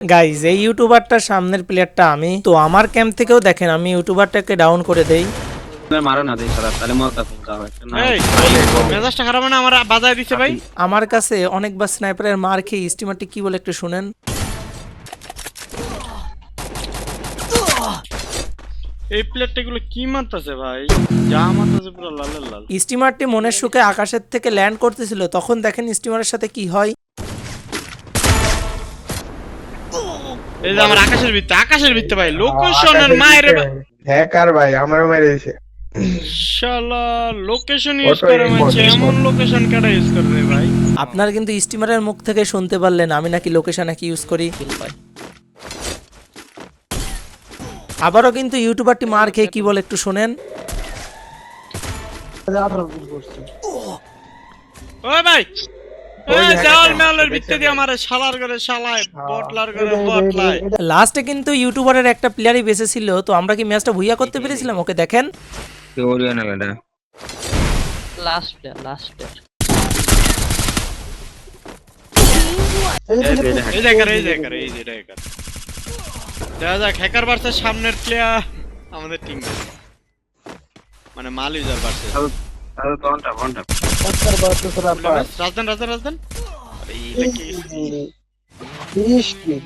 Guys এই ইউটিউবারটার সামনের প্লেয়ারটা আমি তো আমার ক্যাম্প থেকেও দেখেন আমি ইউটিউবারটাকে ডাউন করে দেই। মারো না দেই সারা তাহলে মত আছে তাও একটা না এই মেজাজটা খারাপ না আমার বাজায় দিছে ভাই। আমার কাছে অনেকবার স্নাইপারের মার খেয়ে স্টিমারটি কি বলে একটু শুনেন। এই প্লেটটা গুলো কি মারতাছে ভাই? যা মারতাছে পুরো লাল লাল। লাল স্টিমারটি মনের সুখে আকাশের থেকে ল্যান্ড করতেছিল তখন দেখেন স্টিমারের সাথে কি হয়। এই যে আমার আকাশের ভিত্তি আকাশের ভিত্তি ভাই লোকেশনের মায়ের হ্যাকার ভাই আমারও মেরে দিছে। শালা লোকেশন ইউজ করে মানছে এমন লোকেশন কাটা ইউজ করে রে ভাই? আপনারা কিন্তু স্টিমারের মুখ থেকে শুনতে পারলেন আমি নাকি লোকেশন নাকি ইউজ করি? আবারও কিন্তু ইউটিউবারটি মার খেয়ে কি বলে একটু শোনেন। ওই ভাই লাস্টে কিন্তু ইউটিউবারের একটা প্লেয়ারই বেঁচে ছিল তো আমরা কি ম্যাচটা ভুইয়া করতে পেরেছিলাম? ওকে দেখেন। কেউ ওরিও না এটা লাস্ট লাস্ট এই জায়গার এই জায়গার এই যে জায়গার দেখা যাক হ্যাকার ভার্সেস সামনের প্লেয়ার আমাদের টিম মানে মাল ইউজার ভার্সেস তাহলে ঘণ্টা पत्थर बहुत दूसरा पास राजदन राजदन राजदन अरे लकी फिनिश की